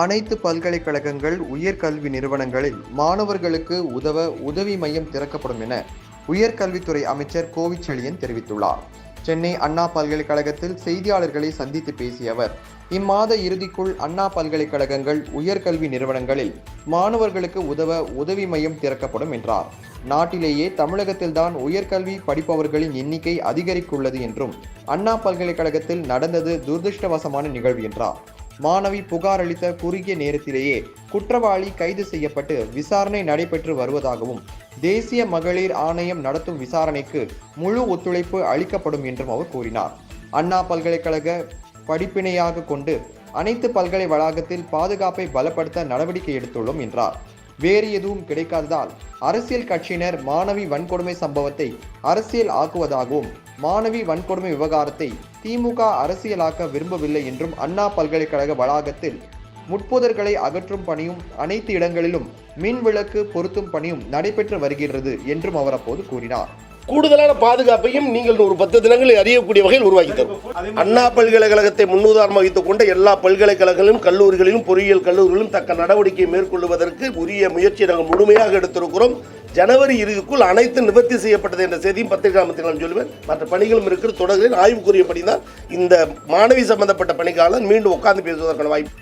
அனைத்து பல்கலைக்கழகங்கள் உயர்கல்வி நிறுவனங்களில் மாணவர்களுக்கு உதவ உதவி மையம் திறக்கப்படும் என உயர்கல்வித்துறை அமைச்சர் கோவிச்செழியன் தெரிவித்துள்ளார். சென்னை அண்ணா பல்கலைக்கழகத்தில் செய்தியாளர்களை சந்தித்து பேசிய அவர் இம்மாத இறுதிக்குள் அண்ணா பல்கலைக்கழகங்கள் உயர்கல்வி நிறுவனங்களில் மாணவர்களுக்கு உதவ உதவி மையம் திறக்கப்படும் என்றார். நாட்டிலேயே தமிழகத்தில்தான் உயர்கல்வி படிப்பவர்களின் எண்ணிக்கை அதிகரிக்குள்ளது என்றும் அண்ணா பல்கலைக்கழகத்தில் நடந்தது துரதிருஷ்டவசமான நிகழ்வு என்றார். மாணவி புகார் அளித்த குறுகிய நேரத்திலேயே குற்றவாளி கைது செய்யப்பட்டு விசாரணை நடைபெற்று வருவதாகவும் தேசிய மகளிர் ஆணையம் நடத்தும் விசாரணைக்கு முழு ஒத்துழைப்பு அளிக்கப்படும் என்றும் அவர் கூறினார். அண்ணா பல்கலைக்கழக படிப்பினையாக கொண்டு அனைத்து பல்கலை வளாகத்தில் பாதுகாப்பை பலப்படுத்த நடவடிக்கை எடுத்துள்ளோம் என்றார். வேறு எதுவும் கிடைக்காததால் அரசியல் கட்சியினர் மாணவி வன்கொடுமை சம்பவத்தை அரசியல் ஆக்குவதாகவும் மாணவி வன்கொடுமை விவகாரத்தை திமுக அரசியலாக்க விரும்பவில்லை என்றும் அண்ணா பல்கலைக்கழக வளாகத்தில் முட்புதர்களை அகற்றும் பணியும் அனைத்து இடங்களிலும் மின் விளக்கு பொருத்தும் பணியும் நடைபெற்று வருகிறது என்றும் அவர் அப்போது கூறினார். கூடுதலான பாதுகாப்பையும் நீங்கள் ஒரு பத்து தினங்களில் அறியக்கூடிய வகையில் உருவாக்கி தரும். அண்ணா பல்கலைக்கழகத்தை முன்னுதாரணம் வகித்துக் கொண்ட எல்லா பல்கலைக்கழகங்களிலும் கல்லூரிகளிலும் பொறியியல் கல்லூரிகளிலும் தக்க நடவடிக்கை மேற்கொள்வதற்கு உரிய முயற்சியை நாங்கள் முழுமையாக எடுத்திருக்கிறோம். ஜனவரி இறுதிக்குள் அனைத்து நிவர்த்தி செய்யப்பட்டது என்ற செய்தியும் பத்திரிகை அமைச்சர் நான் சொல்லுவேன். மற்ற பணிகளும் இருக்கிற தொடர்களில் ஆய்வுக்குரியபடி தான் இந்த மாணவி சம்பந்தப்பட்ட பணிக்காலம் மீண்டும் உட்கார்ந்து பேசுவதற்கான வாய்ப்பு